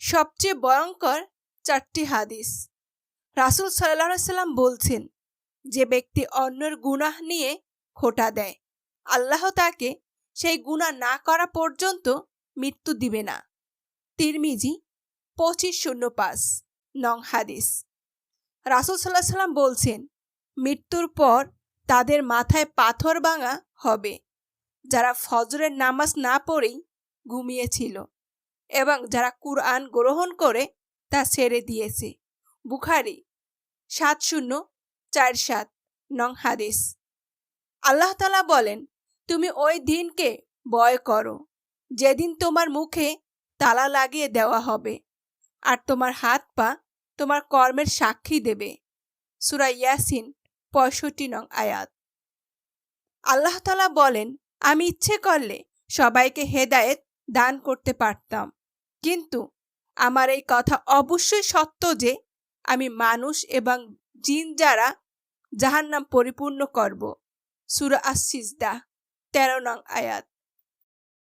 সবচেয়ে ভয়ঙ্কর চারটি হাদিস। রাসুল সাল্লাহ সাল্লাম বলছেন, যে ব্যক্তি অন্যের গুনাহ নিয়ে খোটা দেয়, আল্লাহ তাকে সেই গুনাহ না করা পর্যন্ত মৃত্যু দিবে না। তিরমিজি পঁচিশ শূন্য পাঁচ, নং হাদিস। রাসুল সাল্লাহ সাল্লাম বলছেন, মৃত্যুর পর তাদের মাথায় পাথর ভাঙা হবে, যারা ফজরের নামাজ না পড়েই ঘুমিয়েছিল। এবং যারা কুরআন গ্রহণ করে, তা ছেড়ে দিয়েছে। বুখারি সাত শূন্য, চার সাত, নং হাদিস। আল্লাহ তালা বলেন, তুমি ওই দিনকে ভয় করো। যেদিন তোমার মুখে তালা লাগিয়ে দেওয়া হবে আর তোমার হাত পা তোমার কর্মের সাক্ষী দেবে। সুরা ইয়াসিন, পঁয়ষট্টি নং আয়াত। আল্লাহ তালা বলেন, আমি ইচ্ছে করলে সবাইকে হেদায়েত দান করতে পারতাম। কিন্তু আমার এই কথা অবশ্যই সত্য যে আমি মানুষ এবং জিন যারা জাহান্নাম পরিপূর্ণ করব। সুরা আসিসদা তেরো নং আয়াত।